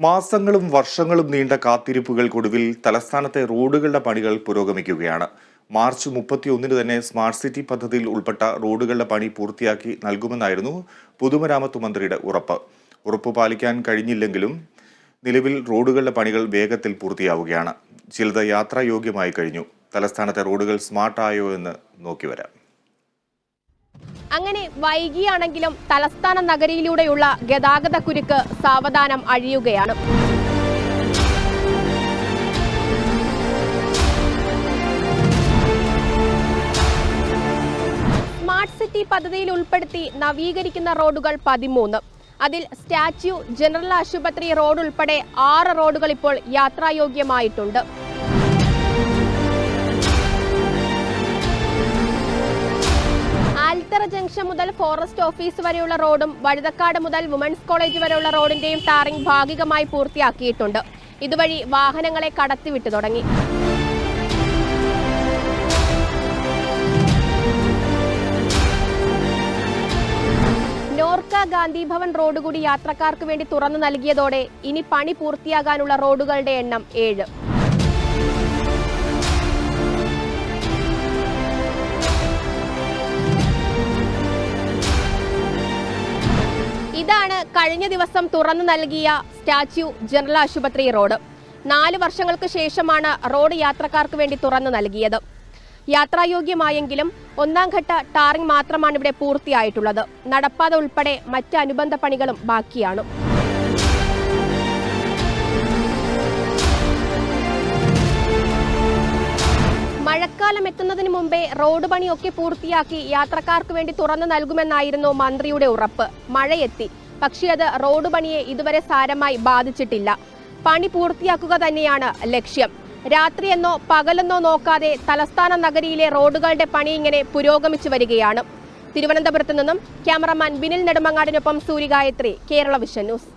മാസങ്ങളും വർഷങ്ങളും നീണ്ട കാത്തിരിപ്പുകൾക്കൊടുവിൽ തലസ്ഥാനത്തെ റോഡുകളുടെ പണികൾ പുരോഗമിക്കുകയാണ്. മാർച്ച് മുപ്പത്തിയൊന്നിന് തന്നെ സ്മാർട്ട് സിറ്റി പദ്ധതിയിൽ ഉൾപ്പെട്ട റോഡുകളുടെ പണി പൂർത്തിയാക്കി നൽകുമെന്നായിരുന്നു പൊതുമരാമത്ത് മന്ത്രിയുടെ ഉറപ്പ്. ഉറപ്പ് പാലിക്കാൻ കഴിഞ്ഞില്ലെങ്കിലും നിലവിൽ റോഡുകളുടെ പണികൾ വേഗത്തിൽ പൂർത്തിയാവുകയാണ്. ചിലത് യാത്രായോഗ്യമായി കഴിഞ്ഞു. തലസ്ഥാനത്തെ റോഡുകൾ സ്മാർട്ടായോ എന്ന് നോക്കിവരാം. അങ്ങനെ വൈകിയാണെങ്കിലും തലസ്ഥാന നഗരിയിലൂടെയുള്ള ഗതാഗത കുരുക്ക് സാവധാനം അഴിയുകയാണ്. സ്മാർട്ട് സിറ്റി പദ്ധതിയിൽ ഉൾപ്പെടുത്തി നവീകരിക്കുന്ന റോഡുകൾ പതിമൂന്ന്. അതിൽ സ്റ്റാച്യു ജനറൽ ആശുപത്രി റോഡ് ഉൾപ്പെടെ ആറ് റോഡുകൾ ഇപ്പോൾ യാത്രായോഗ്യമായിട്ടുണ്ട്. ജംഗ്ഷൻ മുതൽ ഫോറസ്റ്റ് ഓഫീസ് വരെയുള്ള റോഡും വഴുതക്കാട് മുതൽ വുമൻസ് കോളേജ് വരെയുള്ള റോഡിന്റെയും ടാറിംഗ് ഭാഗികമായി പൂർത്തിയാക്കിയിട്ടുണ്ട്. ഇതുവഴി വാഹനങ്ങളെ കടത്തിവിട്ടു തുടങ്ങി. നോർക്ക ഗാന്ധിഭവൻ റോഡ് കൂടി യാത്രക്കാർക്ക് വേണ്ടി തുറന്നു നൽകിയതോടെ ഇനി പണി പൂർത്തിയാകാനുള്ള റോഡുകളുടെ എണ്ണം ഏഴ്. ഇതാണ് കഴിഞ്ഞ ദിവസം തുറന്നു നൽകിയ സ്റ്റാച്യു ജനറൽ ആശുപത്രി റോഡ്. നാല് വർഷങ്ങൾക്ക് ശേഷമാണ് റോഡ് യാത്രക്കാർക്ക് വേണ്ടി തുറന്നു നൽകിയത്. യാത്രായോഗ്യമായെങ്കിലും ഒന്നാം ഘട്ട ടാറിംഗ് മാത്രമാണ് ഇവിടെ പൂർത്തിയായിട്ടുള്ളത്. നടപ്പാത ഉൾപ്പെടെ മറ്റ് അനുബന്ധ പണികളും ബാക്കിയാണ്. മഴക്കാലം എത്തുന്നതിന് മുമ്പേ റോഡ് പണിയൊക്കെ പൂർത്തിയാക്കി യാത്രക്കാർക്ക് വേണ്ടി തുറന്നു നൽകുമെന്നായിരുന്നു മന്ത്രിയുടെ ഉറപ്പ്. മഴയെത്തി. പക്ഷേ അത് റോഡ് പണിയെ ഇതുവരെ സാരമായി ബാധിച്ചിട്ടില്ല. പണി പൂർത്തിയാക്കുക തന്നെയാണ് ലക്ഷ്യം. രാത്രിയെന്നോ പകലെന്നോ നോക്കാതെ തലസ്ഥാന നഗരിയിലെ റോഡുകളുടെ പണി ഇങ്ങനെ പുരോഗമിച്ചു വരികയാണ്. തിരുവനന്തപുരത്ത് നിന്നും ക്യാമറമാൻ ബിനിൽ നെടുമങ്ങാടിനൊപ്പം സൂര്യഗായത്രി കേരള വിഷൻ ന്യൂസ്.